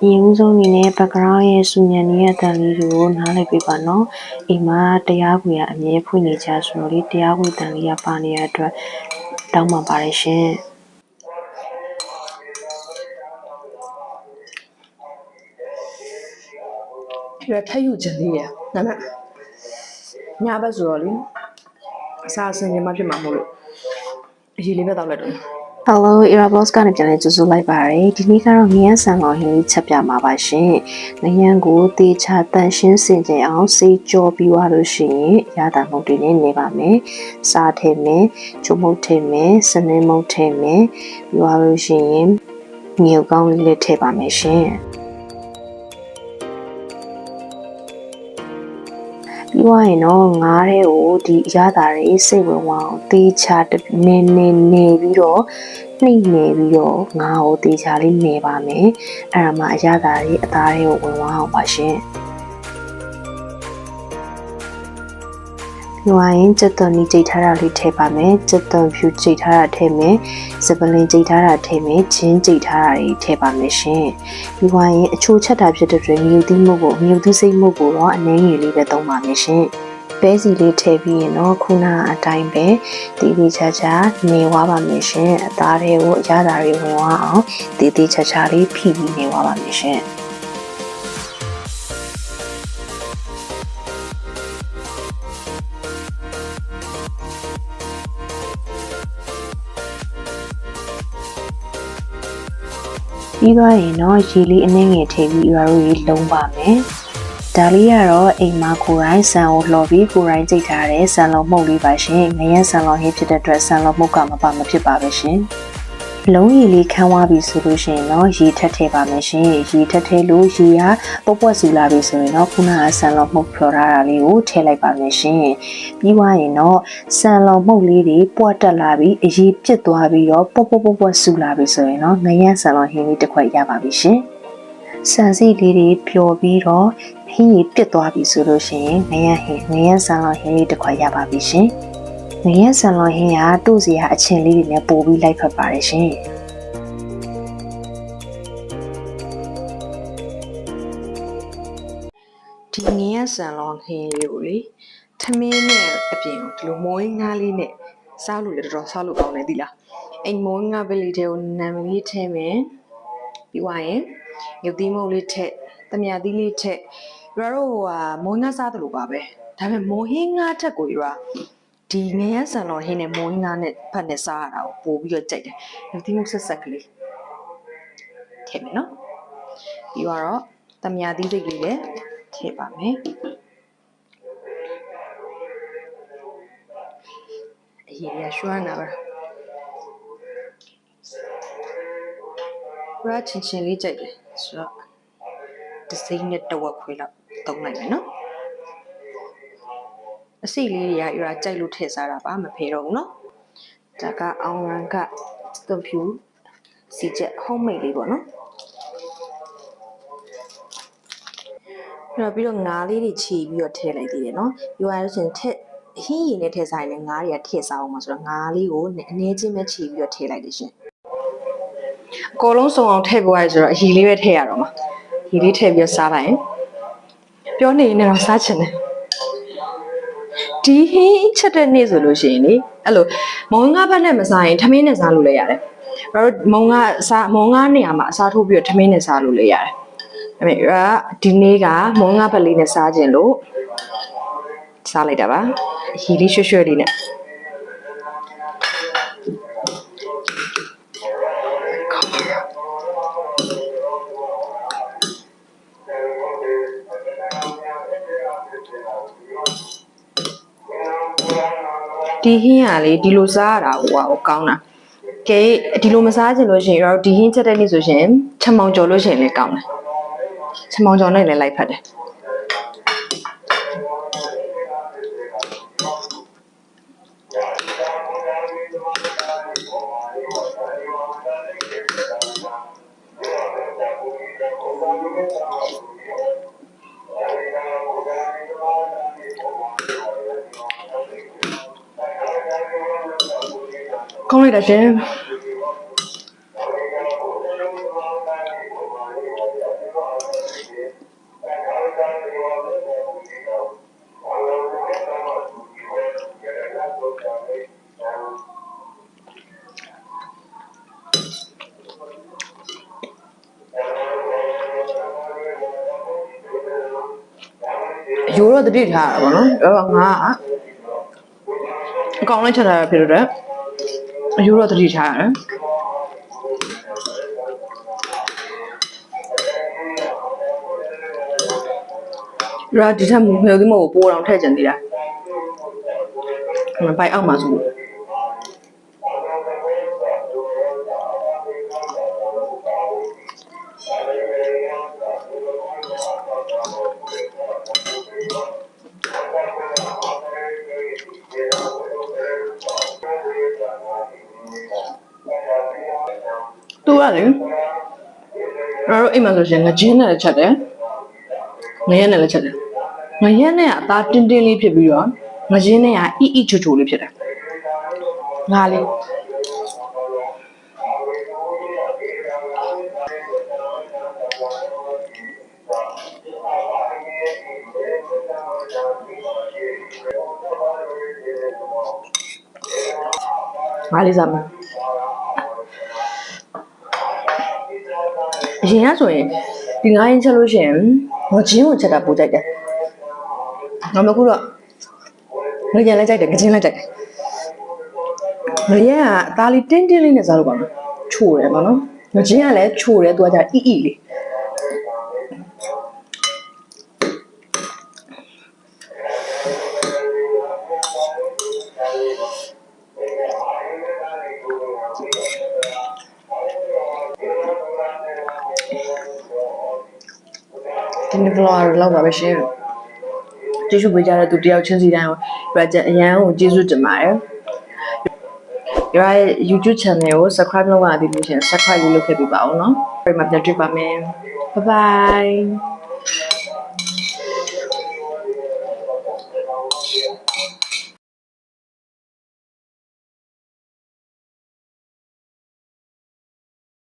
အရင်ဦးဆုံးအနေနဲ့ background ရဲ့စူညံနေတဲ့အတန်လေးတွေကို နားလည်ပေးပါနော် အိမ်မှာ တရားခွေက အမြဲဖွင့်နေကြဆိုတော့လေ တရားခွေတန်လေးက ပါနေတဲ့အတွက် တောင်းပန်ပါတယ်ရှင်ပြထက်ယူခြင်းလေးရဒါပေမဲ့ ညဘက်ဆိုတော့လေ အစားအစင်ချင်းမဖြစ်မှာမဟုတ်လို့ အရေးလေးပဲတောက်လိုက်တော့ Hello Irabos ကနေပြန်လဲကြိုဆိုလိုက်ပါရယ်ဒီနေ့ကတော့ငရမ်းဆန်တော်ဟင်းလေးချက်ပြမှာပါရှင်ငရမ်းကိုတေချာတန်ရှင်းစင်ကြအောင်စေးကြောပြီးသွားလို့ရှိရင်ရတာမုတ်တွေနဲ့နေပါမယ်စားထည့်မယ်ချုံမုတ်ထည့်မယ်စနေမုတ်ထည့်မယ်ပြီးသွားလို့ရှိရင်ငရုတ်ကောင်းလေးလည်းထည့်ပါမယ်ရှင် ပြီးသွားရင်တော့ငားတဲ့ကိုဒီအရသာတွေစိတ်ဝင်ဝအောင်တေချာနေနေနေပြီးတော့နှိမ့်နေပြီးတော့ငါ့ကိုတေချာလေးနေပါမယ်အဲ့ဒါမှအရသာတွေအသားတွေကိုဝင်ဝအောင်ပါရှင် ပြီးသွားရင်စက်သွန်နီကြိတ်ထားတာလေးထည့်ပါမယ်စက်သွန်ဖြူကြိတ်ထားတာထည့်မယ်စပလင်ကြိတ်ထားတာထည့်မယ်ချင်းကြိတ်ထားတာတွေထည့်ပါမယ်ရှင်ပြီးသွားရင်အချိုးချက်တာဖြစ်တဲ့အတွက်မြူသီးမှုကိုမြူသီးစိတ်မှုကိုတော့အနှင်းငယ်လေးပဲသုံးပါမယ်ရှင်ပဲစီလေးထည့်ပြီးရင်တော့ခုနအတိုင်းပဲတီးတီးချာချာနေဝါပါမယ်ရှင်အသားတွေကိုအရသာတွေဝင်ဝအောင်တီးတီးချာချာလေးဖိပြီးနေဝါပါမယ်ရှင် ပြီးသွားရင်တော့ရေလေးအနှင်းငယ်ထည့်ပြီးရွာတို့ရေလုံးပါမယ်။ဒါလေးကတော့အိမ်မှာကိုယ်တိုင်ဆန်ကိုလှော်ပြီးကိုယ်တိုင်ကြိတ်ထားတဲ့ဆန်လုံးမှုတ်လေးပါရှင်။ငရမ်းဆန်လုံးဟင်းဖြစ်တဲ့အတွက်ဆန်လုံးမှုတ်ကမပါမဖြစ်ပါပဲရှင်။ လုံးရီလေးခန်းသွားပြီဆိုလို့ရှိရင်တော့ရေထက်ထည့်ပါမယ်ရှင်။ရေထက်ထည့်လို့ရေကပုတ်ပွက်စုလာပြီဆိုရင်တော့ခုနကဆန်လုံးမှုတ်ဖြော်ထားတာလေးကိုထည့်လိုက်ပါမယ်ရှင်။ပြီးသွားရင်တော့ဆန်လုံးမှုတ်လေးတွေပွက်တက်လာပြီးအရေပြစ်သွားပြီးတော့ပုတ်ပုတ်ပုတ်ပွက်စုလာပြီဆိုရင်တော့ငရမ်းဆန်လုံးဟင်းလေးတစ်ခွက်ရပါပြီရှင်။ဆန်စီလေးတွေပျော်ပြီးတော့ဟင်းကြီးပြစ်သွားပြီဆိုလို့ရှိရင်ငရမ်းဟင်းငရမ်းဆန်လုံးဟင်းလေးတစ်ခွက်ရပါပြီရှင်။ ငရမ်းဆန်လုံးဟင်းကတို့စီကအချင်းလေးတွေနဲ့ပို့ပြီးလိုက်ဖက်ပါတယ်ရှင်။ဒီငင်းရဆန်လောင်းခင်းလေးကိုလေထမင်းနဲ့အပြင်ကိုဒီလိုမိုးရင်းငါးလေးနဲ့စားလို့လည်းတော်တော်စားလို့ကောင်းတယ်ဒီလားအဲ့မိုးရင်းငါးပဲလေးတွေကိုနာမည်လေးထည့်မယ်ပြီးသွားရင်ရုပ်သီးမုတ်လေးထည့်တမယာသီးလေးထည့်ရွာတို့ဟိုဟာမိုးငါးစားတယ်လို့ပါပဲဒါပေမဲ့မိုးဟင်းငါးထက်ကိုရွာ ဒီငင်းရဆန်လောင်းဟင်းနဲ့မိုးဟင်းငါးနဲ့ဖတ်နဲ့စားရတာကိုပို့ပြီးတော့ကြိုက်တယ်ရုပ်သီးမုတ်ဆက်ဆက်ကလေးထည့်မယ်နော်ပြီးတော့တမယာသီးစိတ်လေးလည်းထည့်ပါမယ်အရေးရရွှမ်းတာပါရချင်းချင်းလေးကြိုက်တယ်ဆိုတော့ဒီစိမ့်နဲ့တဝက်ခွေးလောက်တုံးလိုက်မယ်နော် အစိလေးတွေကအရာကြိုက်လို့ထည့်စားတာပါမဖေတော့ဘူးနော်ဒါကအောင်ရန်ကသွန်ဖြူစီချက် homemade လေးပေါ့နော်ပြီးတော့ပြီးတော့ငါးလေးတွေခြီပြီးတော့ထည့်လိုက်သေးတယ်နော်။ပြောရလို့ရှိရင်ထက်ဟင်းရည်နဲ့ထည့်စားရင်လည်းငါးတွေကထည့်စားအောင်ပါဆိုတော့ငါးလေးကိုအနည်းချင်းပဲခြီပြီးတော့ထည့်လိုက်တယ်ရှင်။အကုန်လုံးစုံအောင်ထည့်ပွားရဆိုတော့အရည်လေးပဲထည့်ရတော့မှာ။ရည်လေးထည့်ပြီးတော့စားလိုက်ရင်ပြောနေရင်တော့စားချင်တယ်။ ဒီဟင်းချက်တဲ့နေ့ဆိုလို့ရှိရင်လေအဲ့လိုမုံငါးဘက်နဲ့မစားရင်ထမင်းနဲ့စားလို့လည်းရတယ်။ဘာလို့မုံငါးစားမုံငါးနေရာမှာအစားထိုးပြီးတော့ထမင်းနဲ့စားလို့လည်းရတယ်။အမေကဒီနေ့ကမုံငါဘက်လေးနဲ့စားခြင်းလို့စားလိုက်တာပါရီလေးရွှွှွှလေးနဲ့ ဒီဟင်းကလေဒီလိုစားရတာဟိုကဟိုကောင်းတာကဲဒီလိုမစားချင်လို့ရှိရင်တော့ဒီဟင်းချက်တဲ့နေ့ဆိုရှင်ချမောင်ကြော်လို့ရှိရင်လည်းကောင်းတယ်ချမောင်ကျော်နဲ့လည်းလိုက်ဖက်တယ် ကောင်းလိုက်တာရှင်အရိုးတော့တတိထားရတာပေါ့နော်အဲ့တော့ငါကအကောင်လိုက်ချက်ထားရဖြစ်လို့တဲ့။ အယူတော့တတိထားရတယ်။ရာဒီထက်မြေဒီမကိုပိုးအောင်ထည့်ကြံသေးတာ။မပိုက်အောင်ပါဆိုလို့ ကလေငါတို့အိမ်မှာဆိုရှင်ငကြင်းနဲ့လည်းချက်တယ်။ငရဲနဲ့လည်းချက်တယ်။ငရဲနဲ့ကအသားတင်းတင်းလေးဖြစ်ပြီးတော့ငကြင်းနဲ့ကအီအီချိုချိုလေးဖြစ်တယ်။ငါလေးငါလေးစားမယ် ရင်ကဆိုရင်ဒီငါးရင်ချက်လို့ရှိရင်ငကြင်းကိုချက်တာပိုကြိုက်တယ်ငါမခုတော့ငကြင်းလည်းကြိုက်တယ်ငကြင်းလည်းကြိုက်တယ်ငရဲကအသားလေးတင်းတင်းလေးနဲ့စားလို့ပါမယ်ချိုတယ်ပေါ့နော်ငကြင်းကလည်းချိုတယ်သူကကြအီအီလေး ဒီနေ့ vlog လောက်ပါပဲရှင်ကျေးဇူးပေးကြတဲ့သူတယောက်ချင်းစီတိုင်းကို project အရန်ကိုကျေးဇူးတင်ပါတယ်ဒီရဲ့ YouTube channel ကို subscribe လုပ်ရသေးလို့ရှင် subscribe လေးလုပ်ခဲ့ပေးပါဦးเนาะပြန်မှာပြန်တွေ့ပါမယ် bye bye